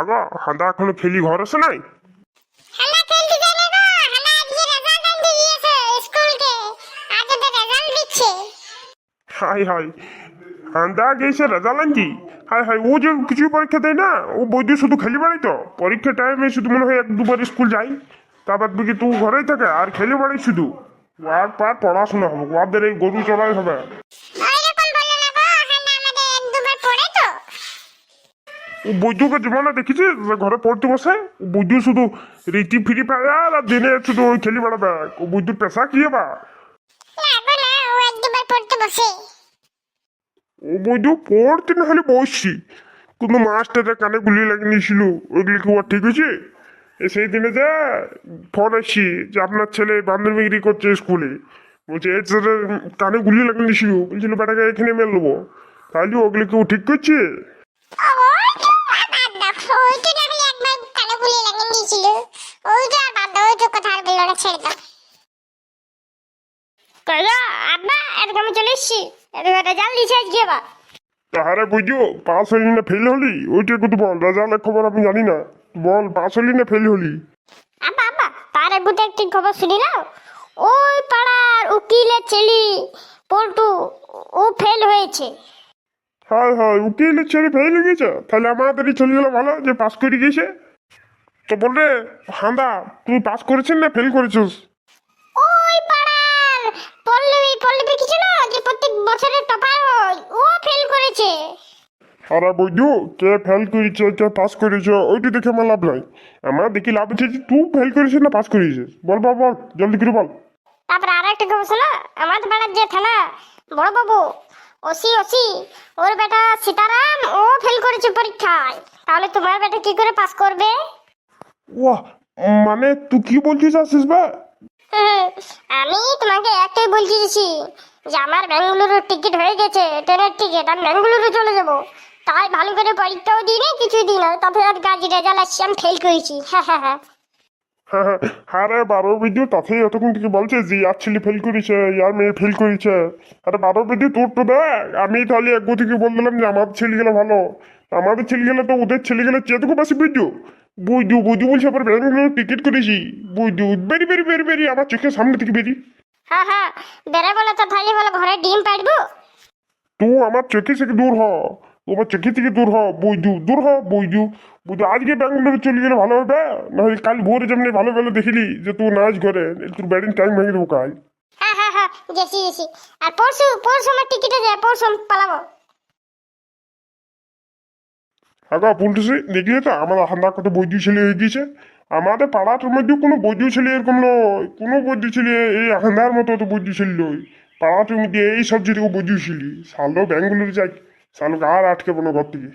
আগো হাঁদা এখনও খেলি ঘর আছে নাই? ওদের হাই হাই। হাঁদা গেছে রেজাল্ট হাই হাই ও যে কিছু পরীক্ষা দেয় না ও বৈদ্য শুধু খেলি বেড়াই তো পরীক্ষা টাইমে শুধু মনে হয় এক দুবার স্কুল যাই। তারপর দেখি তুই ঘরেই থাকে আর খেলি বেড়াই শুধু। ওয়ার পার পড়াশোনা হবে ওয়াদের এই গরু চড়াই হবে। বৈদ্যকে জীবনে দেখেছি যে ঘরে পড়তে বসে বৈদ্য শুধু রীতি ফিরি পায় আর দিনে শুধু ওই খেলি বেড়াবে ও বৈদ্যুর পেশা কি বা ও এক পড়তে বসে ও পড়তে না হলে বসছি কিন্তু মাস্টারের কানে গুলি লাগিয়ে নিয়েছিল ওইগুলি কি ঠিক হয়েছে সেই দিনে যে ফোন আসছি যে আপনার ছেলে বান্ধবীগিরি করছে স্কুলে বলছে ছেলের কানে গুলি লাগিয়ে নিয়েছিল বলছিল বেটাকে এখানে মেল নেব তাহলে ওগুলি কি ও ঠিক করছে ওই তো আর বাদ দাও ওই তো না হলে একবার কানে গুলি লাগিয়ে দিয়েছিল। ওই তো আর বাদ দাও কথা আর বলল না ছেড়ে দাও। কইলো আব্বা এরকম চলে এসছি। রেজাল্ট দিয়েছে আজকে বা তাহারে বুঝো পাস হলি না ফেল হলি? ওইটা একটু বল রেজাল্টের খবর আমি জানি না। বল পাস হলি না ফেল হলি? আব্বা আব্বা পাড়ার বুতে একটি খবর শুনিলাম ওই পাড়ার উকিলের ছেলে পল্টু ও ফেল হয়েছে। হায় হায় উকিলের ছেলে ফেল হয়ে গেছে? তাহলে আমাদেরই চলে গেলে ভালো যে পাস করে গেছে? তো বল রে হাঁদা তুই পাস করেছিস না ফেল করেছিস? ওই পাড়ার পল্লবী পল্লবী কিছু না যে প্রত্যেক বছরে টপার ও ফেল করেছে। আরে বৈদ্যু কে ফেল করেছে কে পাস করেছে ওইটি দেখে আমার লাভ নাই। আমার দেখি লাভ হচ্ছে যে তুই ফেল করেছিস না পাস করেছিস? বল বল বল জলদি করে বল। তারপরে আর একটা খবর শোনো আমাদের পাড়ার যে থানা বড় বাবু ওসি ওসি ওর বেটা সীতারাম ও ফেল করেছে পরীক্ষায়। তাহলে তোমার বেটা কি করে পাস করবে? ওয়াহ মানে তুই কি বলতে চাচ্ছিস বা হুম, আমি তোমাকে একটাই বলছি দিছি যে আমার বেঙ্গালুরুর টিকিট হয়ে গেছে ট্রেনের টিকিট আমি বেঙ্গালুরু চলে যাব। তাই ভালো করে পরীক্ষাও দিই না কিছুই দিই না তাতে আর গাজি রেজাল্ট আসছে আমি ফেল করেছি। হ্যাঁ হ্যাঁ হ্যাঁ। হ্যাঁ হ্যাঁ আরে বারো ভিডিও তাতেই এতক্ষণ থেকে বলছে যে ইয়ার ছেলে ফেল করেছে ইয়ার মেয়ে ফেল করেছে। আরে বারো ভিডিও তোর তো দেখ আমি তাহলে এক থেকে বল দিলাম যে আমার ছেলে গেলে ভালো। আমাদের ছেলে গেলে তো ওদের ছেলে গেলে চেতকু পাশে ভিডিও বুঝু বুঝু বলছে আবার ব্যাঙ্গালোর টিকিট করেছি বুঝু বেরি বেরি বেরি বেরি আমার চোখের সামনে থেকে বেরি। হ্যাঁ হ্যাঁ বেড়ে বলে তো তাহলে বলে ঘরে ডিম পাড়বো। তুই আমার চোখে থেকে দূর হ তোমার চোখে থেকে দূর হ বৈজু দূর হ বৈজু বুঝু আজকে ব্যাঙ্গালোরে চলে গেলে ভালো হবে? নাহলে কাল ভোরে যেমনি ভালো ভালো দেখিলি যে তুই নাচ ঘরে তোর ব্যাটিং টাইম ভেঙে দেবো কাল। হ্যাঁ হ্যাঁ হ্যাঁ গেছি গেছি। আর পরশু পরশু আমার টিকিটে যায় পরশু পালাবো। আগা পুলটুসি দেখলে তো আমার হান্দার কত বৈদ্য ছেলে হয়ে গিয়েছে। আমাদের পাড়াটার মধ্যে কোনো বৈদ্য ছেলে এরকম নয় কোনো বৈদ্য ছেলে এই হান্দার মতো তো বৈদ্য ছেলে নয়। পাড়াটার মধ্যে এই সব যেটুকু বৈদ্য ছেলে সালো ব্যাঙ্গুলোর যাই সালো আর আটকে বলো ঘর থেকে।